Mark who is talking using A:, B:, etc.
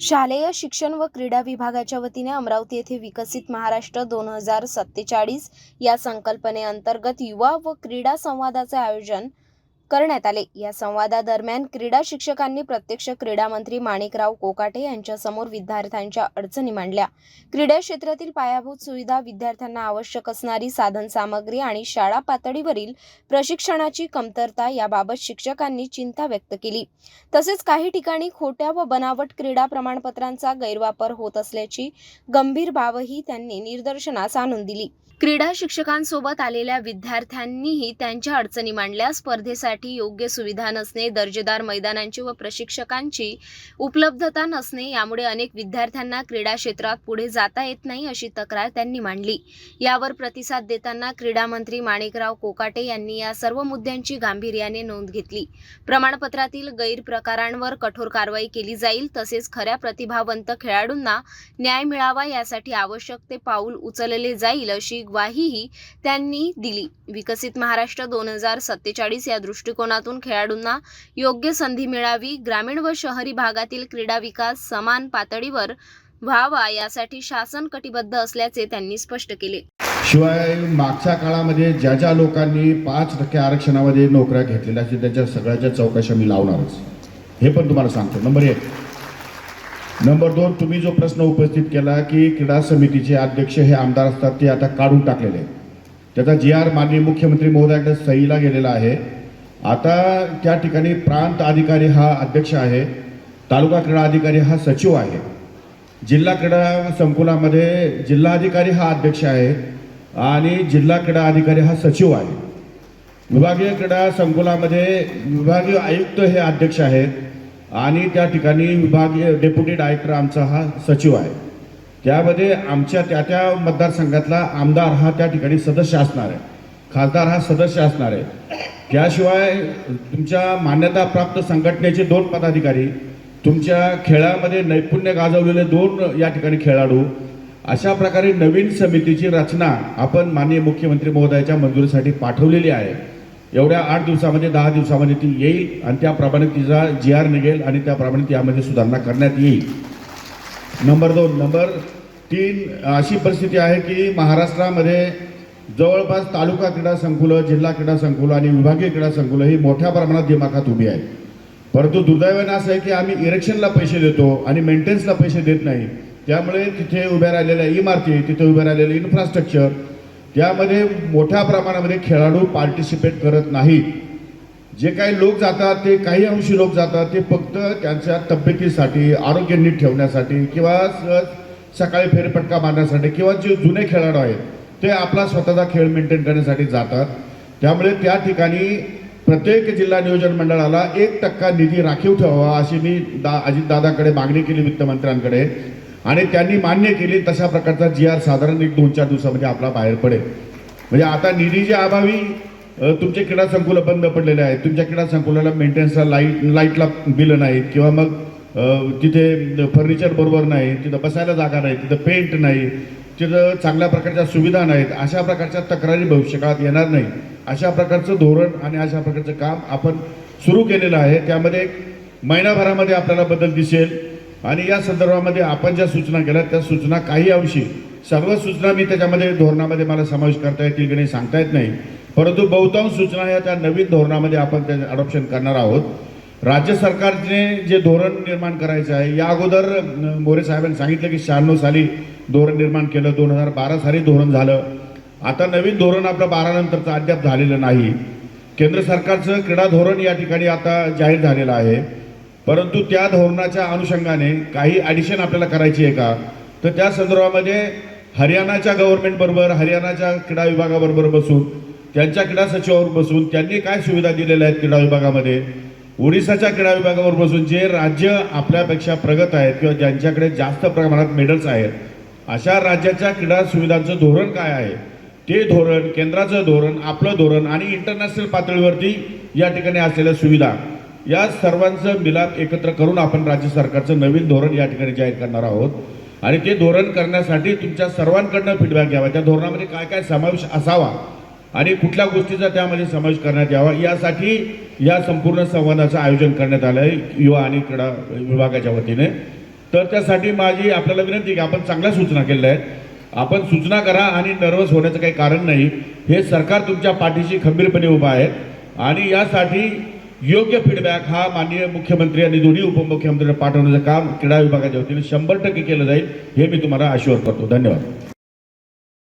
A: शालेय शिक्षण व क्रीडा विभागाच्या वतीने अमरावती येथे विकसित महाराष्ट्र दोन हजार सत्तेचाळीस या संकल्पनेअंतर्गत युवा व क्रीडा संवादाचे आयोजन करण्यात आले. या संवादादरम्यान क्रीडा शिक्षकांनी प्रत्यक्ष क्रीडा मंत्री माणिकराव कोकाटे यांच्यासमोर विद्यार्थ्यांच्या अडचणी मांडल्या. क्रीडा क्षेत्रातील पायाभूत सुविधा विद्यार्थ्यांना आवश्यक असणारी साधन सामग्री आणि शाळा पातळीवरील प्रशिक्षणाची कमतरता याबाबत शिक्षकांनी चिंता व्यक्त केली. तसेच काही ठिकाणी खोट्या व बनावट क्रीडा प्रमाणपत्रांचा गैरवापर होत असल्याची गंभीर बाबही त्यांनी निदर्शनास आणून दिली. क्रीडा शिक्षकांसोबत आलेल्या विद्यार्थ्यांनीही त्यांच्या अडचणी मांडल्या. स्पर्धेसाठी योग्य सुविधा नसणे दर्जेदार मैदानांची व प्रशिक्षकांची उपलब्धता नसणे यामुळे अनेक विद्यार्थ्यांना क्रीडा क्षेत्रात पुढे जाता येत नाही अशी तक्रार त्यांनी मांडली. यावर प्रतिसाद देताना क्रीडा मंत्री माणिकराव कोकाटे यांनी या सर्व मुद्द्यांची गांभीर्याने नोंद घेतली. प्रमाणपत्रातील गैरप्रकारांवर कठोर कारवाई केली जाईल तसेच खऱ्या प्रतिभावंत खेळाडूंना न्याय मिळावा यासाठी आवश्यक ते पाऊल उचलले जाईल अशी ग्वाहीही त्यांनी दिली. विकसित महाराष्ट्र दोन हजार सत्तेचाळीस या दृष्टिकोनातून खेळाडूंना योग्य संधी मिळावी ग्रामीण व शहरी भागातील क्रीडा विकास समान पातळीवर व्हावा यासाठी शासन कटिबद्ध असल्याचे त्यांनी स्पष्ट केले.
B: शिवाय मागच्या काळामध्ये ज्या ज्या लोकांनी पाच टक्के आरक्षणामध्ये नोकऱ्या घेतलेल्या असतील त्याच्या सगळ्याच्या चौकशा मी लावणारच. हे पण तुम्हाला सांगतो. नंबर एक. नंबर दोन तुम्ही जो प्रश्न उपस्थित केला की क्रीडा समितीचे अध्यक्ष हे आमदार असतात ते आता काढून टाकलेले आहेत. त्याचा जी आर माननीय मुख्यमंत्री महोदयाकडे सहीला गेलेला आहे. आता त्या ठिकाणी प्रांत अधिकारी हा अध्यक्ष आहे तालुका क्रीडा अधिकारी हा सचिव आहे. जिल्हा क्रीडा संकुलामध्ये जिल्हाधिकारी हा अध्यक्ष आहे आणि जिल्हा क्रीडा अधिकारी हा सचिव आहे. विभागीय क्रीडा संकुलामध्ये विभागीय आयुक्त हे अध्यक्ष आहेत आणि त्या ठिकाणी विभागीय डेप्युटी डायरेक्टर आमचा हा सचिव आहे. त्यामध्ये आमच्या त्या त्या मतदारसंघातला आमदार हा त्या ठिकाणी सदस्य असणार आहे. खासदार हा सदस्य असणार आहे. त्याशिवाय तुमच्या मान्यताप्राप्त संघटनेचे दोन पदाधिकारी तुमच्या खेळामध्ये नैपुण्य गाजवलेले दोन या ठिकाणी खेळाडू अशा प्रकारे नवीन समितीची रचना आपण माननीय मुख्यमंत्री महोदयाच्या मंजुरीसाठी पाठवलेली आहे. एवढ्या आठ दिवसामध्ये दहा दिवसामध्ये ती येईल आणि त्याप्रमाणे तिचा जी आर निघेल आणि त्याप्रमाणे त्यामध्ये सुधारणा करण्यात येईल. नंबर दोन. नंबर तीन अशी परिस्थिती आहे की महाराष्ट्रामध्ये जवळपास तालुका क्रीडा संकुलं जिल्हा क्रीडा संकुलं आणि विभागीय क्रीडा संकुलं ही मोठ्या प्रमाणात दिमाखात उभी आहेत. परंतु दुर्दैवाने असं आहे की आम्ही इरेक्शनला पैसे देतो आणि मेंटेनन्सला पैसे देत नाही. त्यामुळे तिथे उभ्या राहिलेल्या इमारती तिथे उभ्या राहिलेलं इन्फ्रास्ट्रक्चर त्यामध्ये मोठ्या प्रमाणामध्ये खेळाडू पार्टिसिपेट करत नाहीत. जे काही लोक जातात ते काही अंशी लोक जातात ते फक्त त्यांच्या तब्येतीसाठी आरोग्य नीट ठेवण्यासाठी किंवा स- सकाळी फेरफटका मारण्यासाठी किंवा जे जुने खेळाडू आहेत ते आपला स्वतःचा खेळ मेंटेन करण्यासाठी जातात. त्यामुळे त्या ठिकाणी प्रत्येक जिल्हा नियोजन मंडळाला एक टक्का निधी राखीव ठेवावा अशी मी दा अजितदादाकडे मागणी केली वित्तमंत्र्यांकडे आणि त्यांनी मान्य केली तशा प्रकारचा जी आर साधारण एक दोन चार दिवसामध्ये आपला बाहेर पडेल. म्हणजे आता निधीच्या अभावी तुमचे क्रीडा संकुलं बंद पडलेले आहेत. तुमच्या क्रीडा संकुलाला मेंटेनन्सला लाइट लाईटला बिलं नाहीत किंवा मग तिथे फर्निचर बरोबर नाही तिथं बसायला जागा नाही तिथं पेंट नाही. तिथं चांगल्या प्रकारच्या सुविधा नाहीत अशा प्रकारच्या तक्रारी भविष्यकाळात येणार नाही. अशा प्रकारचं धोरण आणि अशा प्रकारचं काम आपण सुरू केलेलं आहे. त्यामध्ये एक महिनाभरामध्ये आपल्याला बदल दिसेल. आणि या संदर्भामध्ये आपण ज्या सूचना केल्या त्या सूचना काही अंशी. सर्व सूचना मी त्याच्यामध्ये धोरणामध्ये मला समावेश करता येतील की नाही सांगता येत नाही. परंतु बहुतांश सूचना या त्या नवीन धोरणामध्ये आपण त्या अडॉप्शन करणार आहोत. राज्य सरकारने जे धोरण निर्माण करायचं आहे या अगोदर मोरे साहेबांनी सांगितलं की शहाण्णव साली धोरण निर्माण केलं दोन हजार बारा साली धोरण झालं. आता नवीन धोरण आपलं बारानंतरचं अद्याप झालेलं नाही. केंद्र सरकारचं क्रीडा धोरण या ठिकाणी आता जाहीर झालेलं आहे. परंतु त्या धोरणाच्या अनुषंगाने काही ॲडिशन आपल्याला करायची आहे का? तर त्या संदर्भामध्ये हरियाणाच्या गव्हर्नमेंटबरोबर हरियाणाच्या क्रीडा विभागाबरोबर बसून त्यांच्या क्रीडा सचिवावर बसून त्यांनी काय सुविधा दिलेल्या आहेत क्रीडा विभागामध्ये? ओडिसाच्या क्रीडा विभागावर बसून जे राज्य आपल्यापेक्षा प्रगत आहेत किंवा ज्यांच्याकडे जास्त प्रमाणात मेडल्स आहेत अशा राज्याच्या क्रीडा सुविधांचं धोरण काय आहे? ते धोरण केंद्राचं धोरण आपलं धोरण आणि इंटरनॅशनल पातळीवरती या ठिकाणी असलेल्या सुविधा या सर्वांचं मिलाप एकत्र करून आपण राज्य सरकारचं नवीन धोरण या ठिकाणी जाहीर करणार आहोत. आणि ते धोरण करण्यासाठी तुमच्या सर्वांकडनं फीडबॅक घ्यावा. त्या धोरणामध्ये काय काय समावेश असावा? आणि कुठल्या गोष्टीचा त्यामध्ये समावेश करण्यात यावा यासाठी या संपूर्ण संवादाचं आयोजन करण्यात आलं आहे युवा आणि क्रीडा विभागाच्या वतीने. तर त्यासाठी माझी आपल्याला विनंती की आपण चांगल्या सूचना केलेल्या आहेत. आपण सूचना करा आणि नर्वस होण्याचं काही कारण नाही. हे सरकार तुमच्या पाठीशी खंबीरपणे उभं आहे आणि यासाठी योग्य फीडबॅक हा माननीय मुख्यमंत्री आणि दोन्ही उपमुख्यमंत्र्यांना पाठवण्याचं काम क्रीडा विभागाच्या वतीने शंभर टक्के केलं जाईल हे मी तुम्हाला आश्वासन करतो. धन्यवाद.